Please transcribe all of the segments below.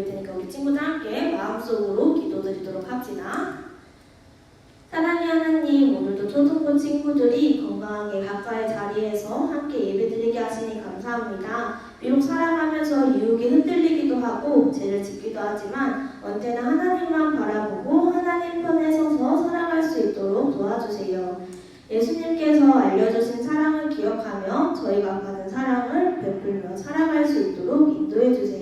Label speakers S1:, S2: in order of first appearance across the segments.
S1: 읽을 테니까 우리 친구들 함께 마음속으로 기도드리도록 합시다. 사랑의 하나님, 오늘도 초등부 친구들이 건강하게 각자의 자리에서 함께 예배드리게 하시니 감사합니다. 비록 살아가면서 유혹에 흔들리기도 하고 죄를 짓기도 하지만 언제나 하나님만 바라보고 하나님 편에 서서 살아갈 수 있도록 도와주세요. 예수님께서 알려주신 사랑을 기억하며 저희가 받은 사랑을 베풀며 살아갈 수 있도록 인도해 주세요.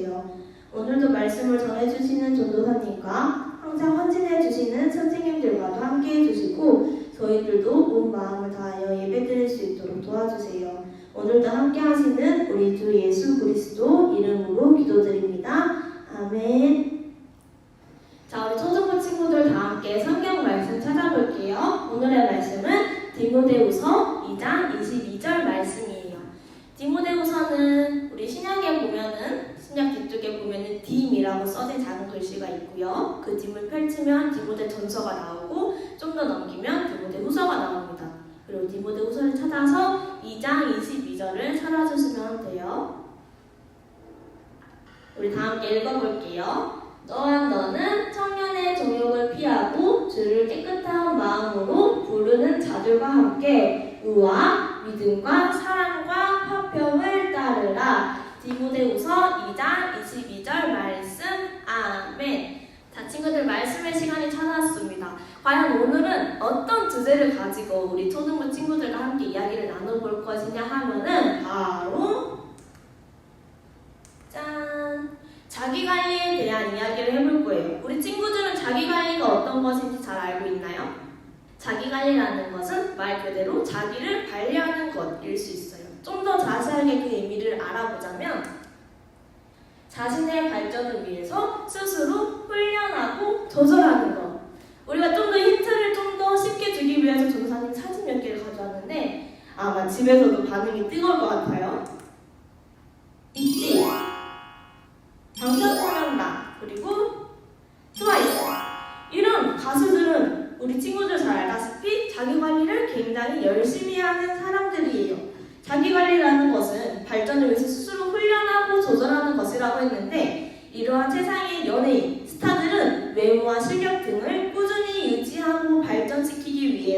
S1: 오늘도 말씀을 전해주시는 전도사님과 항상 헌신해 주시는 선생님들과도 함께 해주시고 저희들도 온 마음을 다하여 예배드릴 수 있도록 도와주세요. 오늘도 함께 하시는 우리 주 예수 그리스도 이름으로 기도드립니다. 아멘. 자, 우리 초등부 친구들 다 함께 성경 말씀 찾아볼게요. 오늘의 말씀은 디모데후서 2장 22절 말씀이에요. 디모데후서는 우리 신약에 보면은 신약 뒤쪽에 보면은 딤이라고 써진 작은 글씨가 있고요. 그그 뒷을 펼치면 디모데 전서가 나오고 좀 더 넘기면 디모데 후서가 나옵니다. 그리고 디모데 후서를 찾아서 2장 22절을 찾아주시면 돼요. 우리 다 함께 읽어볼게요. 또한 너는 청년의 정욕을 피하고 주를 깨끗한 마음으로 부르는 자들과 함께 의와 믿음과 사랑과. 디모데후서 2장 22절 말씀 아멘. 자 친구들 말씀의 시간이 찾아왔습니다. 과연 오늘은 어떤 주제를 가지고 우리 초등부 친구들과 함께 이야기를 나눠볼 것이냐 하면은 바로 짠 자기 관리에 대한 이야기를 해볼 거예요. 우리 친구들은 자기 관리가 어떤 것인지 잘 알고 있나요? 자기 관리라는 것은 말 그대로 자기를 관리하는 것일 수 있어요. 좀 더 자세하게 그 의미를 알아보자면 자신의 발전을 위해서 스스로 훈련하고 조절하는 것. 우리가 좀 더 힌트를 좀 더 쉽게 주기 위해서 전사님 사진 몇 개를 가져왔는데 아마 집에서도 반응이 뜨거울 것 같아요.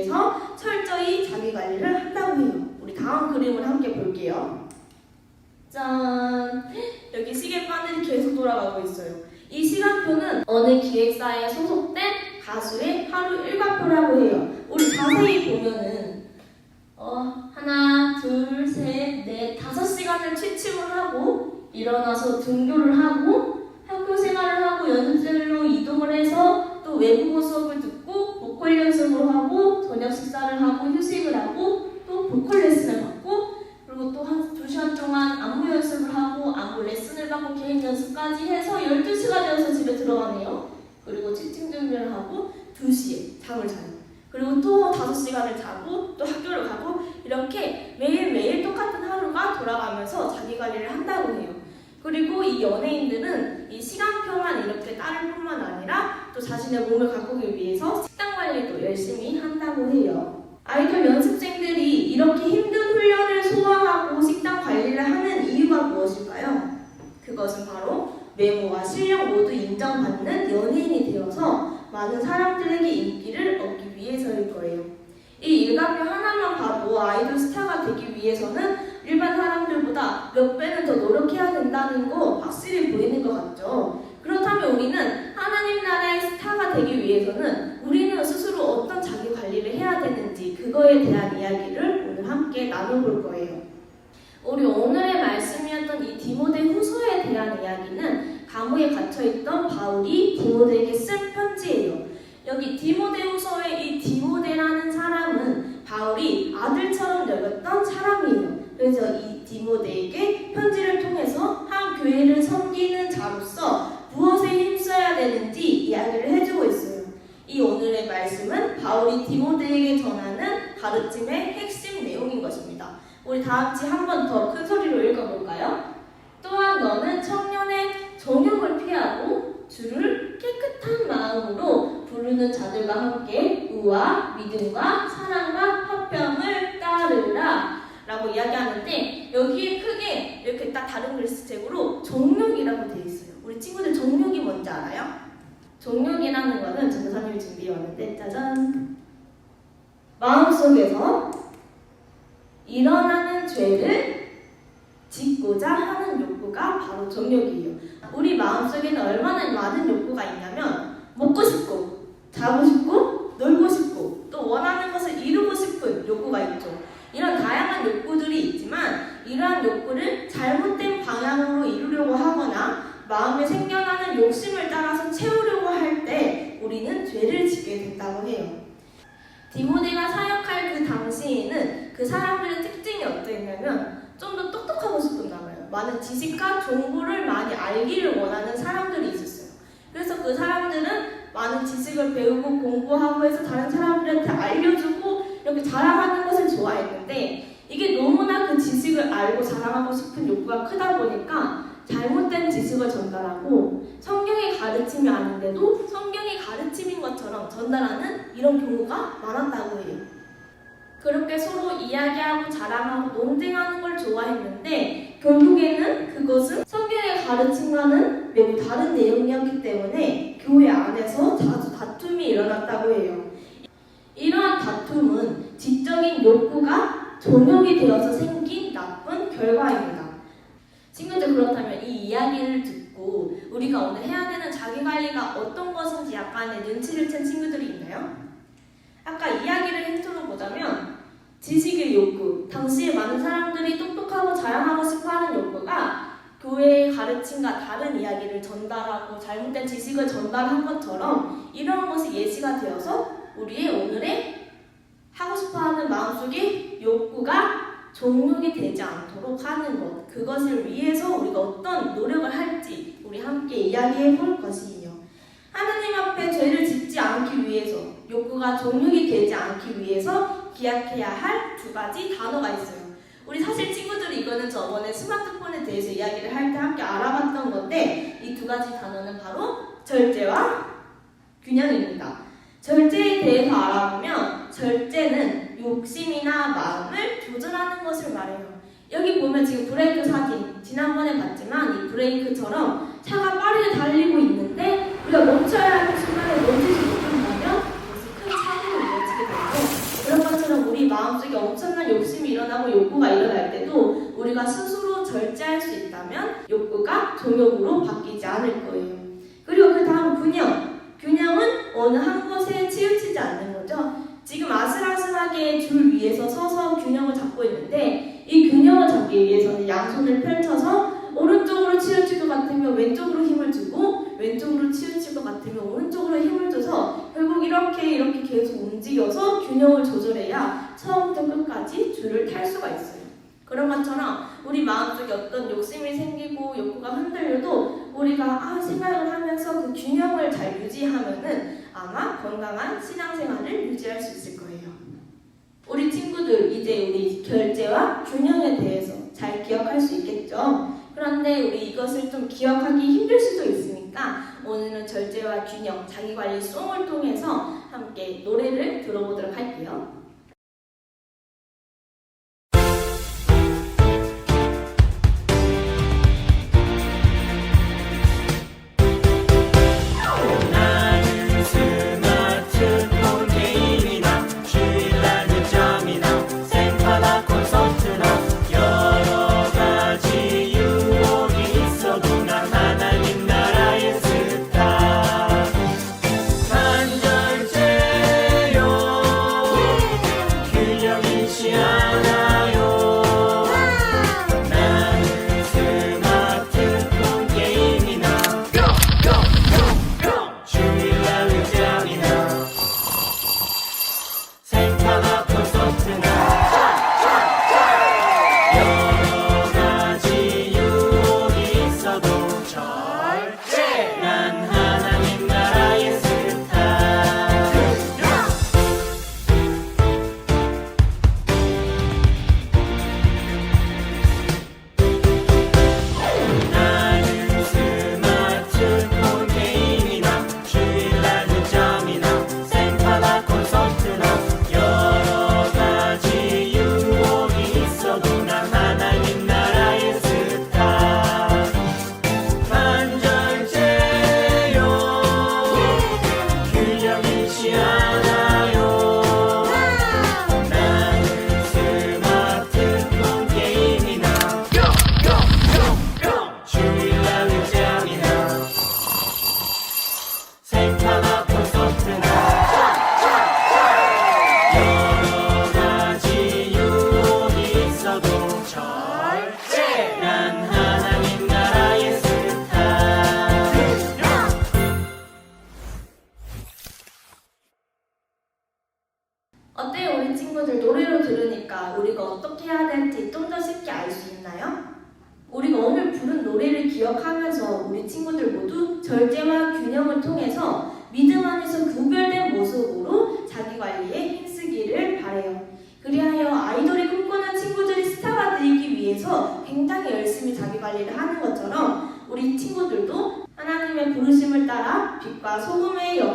S1: 위해서 철저히 자기 관리를 한다고 해요. 우리 다음 그림을 함께 볼게요. 짠! 여기 시계바늘이 계속 돌아가고 있어요. 이 시간표는 어느 기획사에 소속된 가수의 하루 일과표라고 해요. 우리 자세히 보면은 어, 하나, 둘, 셋, 넷, 다섯 시간을 취침을 하고 일어나서 등교를 하고 학교 생활을 하고 연습실로 이동을 해서 또 외국어 수업을 듣고 보컬 연습을 하고 저녁 식사를 하고 휴식을 하고 또 보컬 레슨을 받고 그리고 또 한 두 시간 동안 안무 연습을 하고 안무 레슨을 받고 개인 연습까지 해서 12시가 되어서 집에 들어가네요. 그리고 취침 준비를 하고 2시에 잠을 자요. 그리고 또 5시간을 자고 또 학교를 가고 이렇게 매일매일 똑같은 하루가 돌아가면서 자기 관리를 한다고 해요. 그리고 이 연예인들은 이 시간표만 이렇게 따를 뿐만 아니라 또 자신의 몸을 가꾸기 위해서 식단 관리도 열심히 한다고 해요. 아이돌 연습생들이 이렇게 힘든 훈련을 소화하고 식단 관리를 하는 이유가 무엇일까요? 그것은 바로 외모와 실력 모두 인정받는 연예인이 되어서 많은 사람들에게 인기를 얻기 위해서일 거예요. 이 일가표 하나만 봐도 아이돌 스타가 되기 위해서는 일반 사람들보다 몇 배는 더 노력해야 된다는 거 확실히 보이는 것 같죠? 그렇다면 우리는 하나님 나라의 스타가 되기 위해서는 우리는 스스로 어떤 자기 관리를 해야 되는지 그거에 대한 이야기를 오늘 함께 나눠볼 거예요. 우리 오늘의 말씀이었던 이 디모데 후서에 대한 이야기는 감옥에 갇혀있던 바울이 디모데에게 쓴 편지예요. 여기 디모데 후서의 이 디모데라는 사람은 바울이 아들처럼 여겼던 사람이에요. 그래서 이 디모데에게 편지를 통해서 한 교회를 섬기는 자로서 무엇에 힘써야 되는지 이야기를 해주고 있어요. 이 오늘의 말씀은 바울이 디모데에게 전하는 가르침의 핵심 내용인 것입니다. 우리 다 같이 한 번 더 큰 소리로 읽어볼까요? 또한 너는 청년의 정욕을 피하고 주를 깨끗한 마음으로 부르는 자들과 함께 의와 믿음과 사랑과 화평을 따르라 라고 이야기하는데 여기에 크게 이렇게 딱 다른 글씨책으로 정욕이라고 되어 있어요. 우리 친구들 정욕이 뭔지 알아요? 정욕이라는 거는 전도사님이 준비해 왔는데 짜잔 마음속에서 일어나는 죄를 짓고자 하는 욕구가 바로 정욕이에요. 우리 마음속에는 얼마나 많은 욕구가 있냐면 먹고 싶고 자고 싶고 또 원하는 것을 이루고 싶은 욕구가 있죠. 이런 다양한 욕구들이 있지만 이러한 욕구를 잘못된 방향으로 이루려고 하거나 마음에 생겨나는 욕심을 따라서 채우려고 할 때 우리는 죄를 짓게 된다고 해요. 디모데가 사역할 그 당시에는 그 사람들의 특징이 어땠냐면 좀 더 똑똑하고 싶었나 봐요. 많은 지식과 정보를 많이 알기를 원하는 사람들이 있었어요. 그래서 그 사람들은 많은 지식을 배우고 공부하고 해서 다른 사람들한테 알려주고 이렇게 자랑하는 것을 좋아했는데 이게 너무나 그 지식을 알고 자랑하고 싶은 욕구가 크다 보니까 잘못된 지식을 전달하고 아닌데도 성경의 가르침인 것처럼 전달하는 이런 경우가 많았다고 해요. 그렇게 서로 이야기하고 자랑하고 논쟁하는 걸 좋아했는데 결국에는 그것은 성경의 가르침과는 매우 다른 내용이었기 때문에 교회 안에서 자주 다툼이 일어났다고 해요. 이러한 다툼은 지적인 욕구가 종용이 되어서 생긴 나쁜 결과입니다. 친구들 그렇다면 이 이야기를 듣고 우리가 오늘 해야 되는 자기 관리가 어떤 것인지 약간의 눈치를 챈 친구들이 있나요? 아까 이야기를 힌트로 보자면 지식의 욕구, 당시에 많은 사람들이 똑똑하고 자랑하고 싶어하는 욕구가 교회의 가르침과 다른 이야기를 전달하고 잘못된 지식을 전달한 것처럼 이런 것이 예시가 되어서 우리의 오늘의 하고 싶어하는 마음속의 욕구가 종육이 되지 않도록 하는 것 그것을 위해서 우리가 어떤 노력을 할지 우리 함께 이야기해 볼 것이에요. 하나님 앞에 죄를 짓지 않기 위해서 욕구가 종육이 되지 않기 위해서 기억해야 할 두 가지 단어가 있어요. 우리 사실 친구들이 이거는 저번에 스마트폰에 대해서 이야기를 할 때 함께 알아봤던 건데 이 두 가지 단어는 바로 절제와 균형입니다. 절제에 대해서 알아보면 절제는 욕심이나 마음을 조절하는 것을 말해요. 여기 보면 지금 브레이크 사진 지난번에 봤지만 이 브레이크처럼 차가 빠르게 달리고 있는데 우리가 멈춰야 하는 순간에 멈추지 못한다면 그것이 큰 사고로 이어지게 되고 그런 것처럼 우리 마음속에 엄청난 욕심이 일어나고 욕구가 일어날 때도 우리가 스스로 절제할 수 있다면 욕구가 종욕으로 바뀌지 않을 거예요. 그리고 그 다음 균형. 균형은 어느 한 곳에 치우치지 않는 거죠. 지금 아슬아슬하게 줄 위에서 서서 균형을 잡고 있는데 이 균형을 잡기 위해서는 양손을 펼쳐서 오른쪽으로 치우칠 것 같으면 왼쪽으로 힘을 주고 왼쪽으로 치우칠 것 같으면 오른쪽으로 힘을 줘서 결국 이렇게 이렇게 계속 움직여서 균형을 조절해야 처음부터 끝까지 줄을 탈 수가 있어요. 그런 것처럼 우리 마음속에 어떤 욕심이 생기고 욕구가 흔들려도 우리가 아, 생각을 하면서 그 균형을 잘 유지하면은 아마 건강한 신앙생활을 유지할 수 있을 거예요. 우리 친구들 이제 우리 결제와 균형에 대해서 잘 있겠죠? 그런데 우리 이것을 좀 기억하기 힘들 수도 있으니까 오늘은 절제와 균형, 자기관리 송을 통해서 함께 노래를 들어보도록 할게요.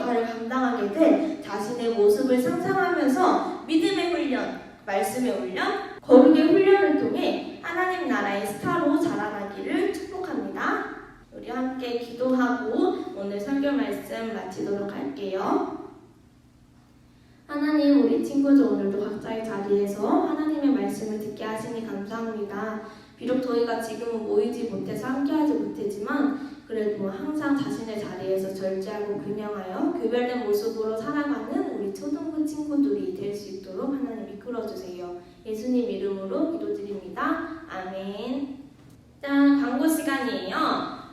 S1: 아이들 자신의 모습을 상상하면서 믿음의 훈련, 말씀의 훈련, 거룩의 훈련을 통해 하나님 나라의 스타로 자라나기를 축복합니다. 우리 함께 기도하고 오늘 설교 말씀 마치도록 할게요. 하나님, 우리 친구들 오늘도 각자의 자리에서 하나님의 말씀을 듣게 하시니 감사합니다. 비록 저희가 지금은 모이지 못해서 함께하지 못했지만 그래도 항상 자신의 자리에서 절제하고 균형하여 교별된 모습으로 살아가는 우리 초등부 친구들이 될 수 있도록 하나님 이끌어 주세요. 예수님 이름으로 기도드립니다. 아멘. 자, 광고 시간이에요.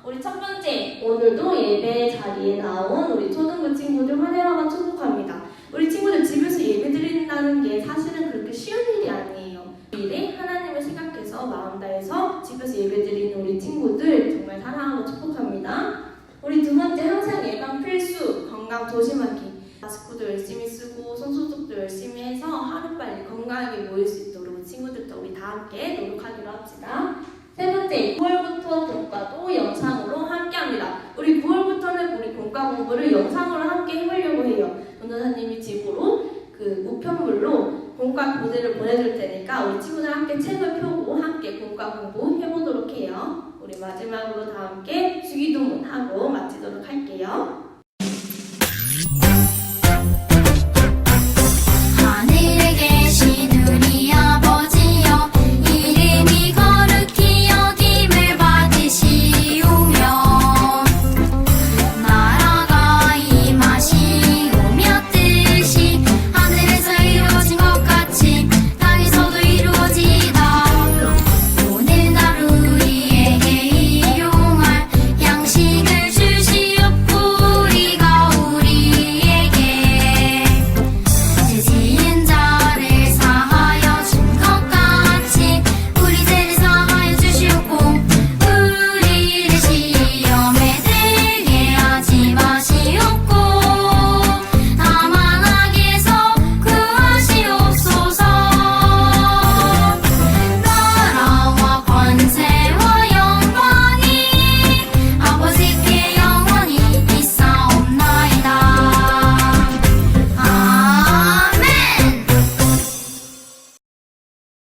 S1: 우리 첫 번째, 오늘도 예배 자리에 나온 우리 초등부 친구들 환영하고 축복합니다. 우리 친구들 집에서 예배 드린다는 게 사실은 그렇게 쉬운 일이 아니에요. 일에 하나님을 생각해서 마음 다해서 집에서 예배 드리는 우리 친구들 정말 사랑하고 축복합니다. 우리 두 번째 항상 예방 필수 건강 조심하기. 마스크도 열심히 쓰고 손소독도 열심히 해서 하루빨리 건강하게 모일 수 있도록 친구들도 우리 다 함께 노력하기로 합시다. 세 번째, 9월부터 본과도 영상으로 함께합니다. 우리 9월부터는 우리 본과 공부를 영상으로 함께 해보려고 해요. 전도사님이 집으로 그 우편물로 본과 교재를 보내줄 테니까 우리 친구들 함께 책을 펴고 함께 본과 공부 해보도록 해요. 우리 마지막으로 다 함께 주기도문 하고 마치도록 할게요.